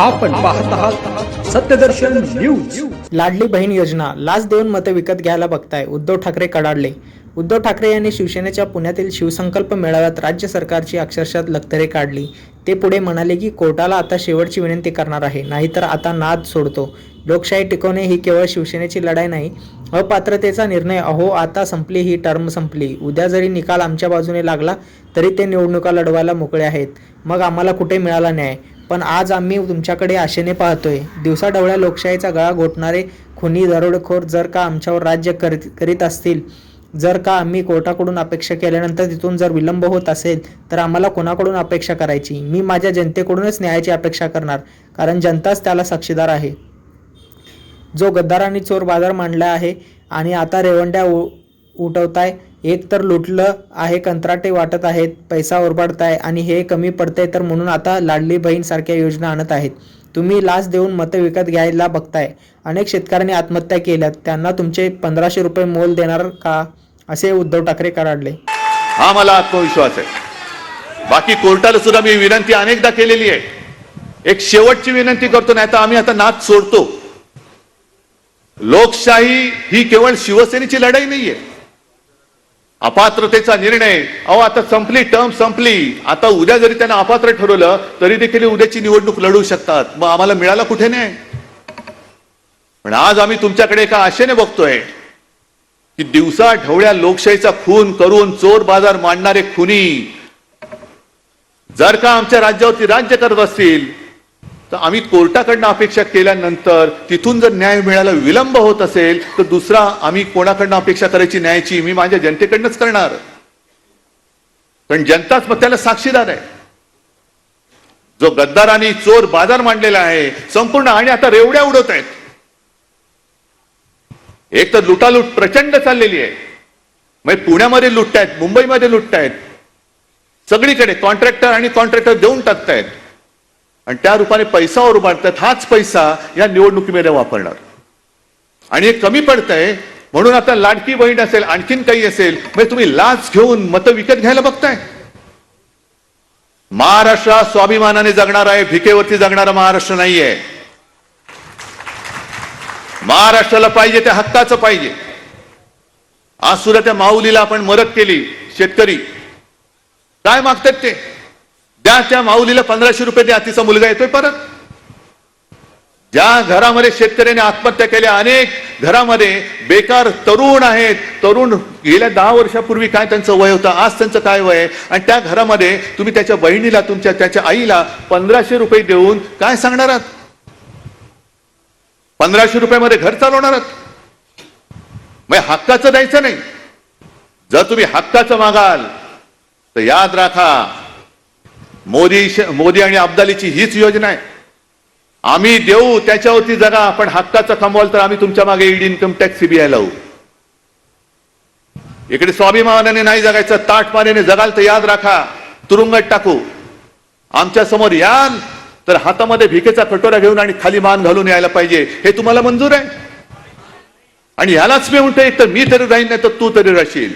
आपण पाहत आहात सत्यदर्शन न्यूज. लाडली बहीण योजना लाच देऊन मते विकत घ्यायला बघताय उद्धव ठाकरे कडाडले. उद्धव ठाकरे यांनी शिवसेनेच्या पुण्यातील शिवसंकल्प मेळाव्यात राज्य सरकारची अक्षरशः लक्तरे काढली. ते पुढे म्हणाले की कोर्टाला आता शेवटची विनंती करणार आहे नाहीतर आता नाद सोडतो. लोकशाही टिकवणे ही केवळ शिवसेनेची लढाई नाही अपात्रतेचा निर्णय अहो आता संपली ही टर्म संपली. उद्या जरी निकाल आमच्या बाजूने लागला तरी ते निवडणुका लढवायला मोकळे आहेत. मग आम्हाला कुठे मिळाला न्याय? पण आज आम्ही तुमच्याकडे आशेने पाहतोय. दिवसाढवळ्या लोकशाहीचा गळा घोटणारे खुनी दरोडेखोर जर का आमच्यावर राज्य करीत करीत असतील जर का आम्ही कोर्टाकडून अपेक्षा केल्यानंतर तिथून जर विलंब होत असेल तर आम्हाला कोणाकडून अपेक्षा करायची? मी माझ्या जनतेकडूनच न्यायाची अपेक्षा करणार कारण जनताच त्याला साक्षीदार आहे. जो गद्दारांनी चोर बाजार मांडला आहे आणि आता रेवंड्या उ उठवताय एक तर लुटलं आहे कंत्राटे वाटत आहेत पैसा ओरबाडताय आणि हे कमी पडतंय तर म्हणून आता लाडली बहीण सारख्या योजना आणत आहेत. तुम्ही लाच देऊन मतं विकत घ्यायला बघताय. अनेक शेतकऱ्यांनी आत्महत्या केल्यात. त्यांना तुमचे पंधराशे रुपये मोल देणार का? असे उद्धव ठाकरे कराडले. हा मला आत्मविश्वास आहे. बाकी कोर्टाला सुद्धा मी विनंती अनेकदा केलेली आहे. एक शेवटची विनंती करतो नाही तर आम्ही आता नाच सोडतो. लोकशाही ही केवळ शिवसेनेची लढाई नाहीये. अपात्रतेचा निर्णय. अहो आता संपली टर्म संपली. आता उद्या जरी त्यांना अपात्र ठरवलं तरी देखील उद्याची निवडणूक लढवू शकतात. मग आम्हाला मिळाला कुठे नाही पण आज आम्ही तुमच्याकडे एका आशेने बघतोय की दिवसा ढवळ्या लोकशाहीचा खून करून चोर बाजार मांडणारे खुनी जर का आमच्या राज्यावरती राज्य करत असतील तर आम्ही कोर्टाकडनं अपेक्षा केल्यानंतर तिथून जर न्याय मिळायला विलंब होत असेल तर दुसरा आम्ही कोणाकडनं अपेक्षा करायची न्यायाची? मी माझ्या जनतेकडनंच करणार. कारण जनताच मग त्याला साक्षीदार आहे. जो गद्दाराने चोर बाजार मांडलेला आहे संपूर्ण आणि आता रेवड्या उडवत आहेत. एक तर लुटालूट प्रचंड चाललेली आहे. म्हणजे पुण्यामध्ये लुटतायत मुंबईमध्ये लुटतायत. सगळीकडे कॉन्ट्रॅक्टर आणि कॉन्ट्रॅक्टर देऊन टाकतायत. आणि त्या रूपाने पैसा उभारतात. हाच पैसा या निवडणुकीमध्ये वापरणार. आणि हे कमी पडतंय. म्हणून आता लाडकी बहीण असेल आणखीन काही असेल म्हणजे तुम्ही लाच घेऊन मतं विकत घ्यायला बघताय. महाराष्ट्र स्वाभिमानाने जगणार आहे भिकेवरती जगणारा महाराष्ट्र नाहीये. महाराष्ट्राला पाहिजे त्या हक्काचं पाहिजे. आज सुद्धा त्या माऊलीला आपण मदत केली शेतकरी. काय मागतात ते? त्या त्या माऊलीला पंधराशे रुपये द्या तिचा मुलगा येतोय परत. ज्या घरामध्ये शेतकऱ्याने आत्महत्या केल्या अनेक घरामध्ये बेकार तरुण आहेत. तरुण गेल्या दहा वर्षापूर्वी काय त्यांचं वय होतं आज त्यांचं काय वय आहे? आणि त्या घरामध्ये तुम्ही त्याच्या बहिणीला तुमच्या त्याच्या आईला पंधराशे रुपये देऊन काय सांगणार आहात? पंधराशे रुपयामध्ये घर चालवणार आहात? मग हक्काचं द्यायचं नाही. जर तुम्ही हक्काचं मागाल तर याद राखा मोदी मोदी आणि अब्दालीची हीच योजना आहे. आम्ही देऊ त्याच्यावरती जगा आपण हक्काचं कमवाल तर आम्ही तुमच्या मागे ईडी इन्कम टॅक्स सीबीआय लावू. इकडे स्वाभिमानाने नाही जगायचं ताटमानेने जगाल तर याद राखा तुरुंगात टाकू. आमच्यासमोर याल तर हातामध्ये भिकेचा कटोरा घेऊन आणि खाली मान घालून यायला पाहिजे. हे तुम्हाला मंजूर आहे? आणि ह्यालाच मी म्हणतो एक तर मी तरी राहीन नाही तर तू तरी राहशील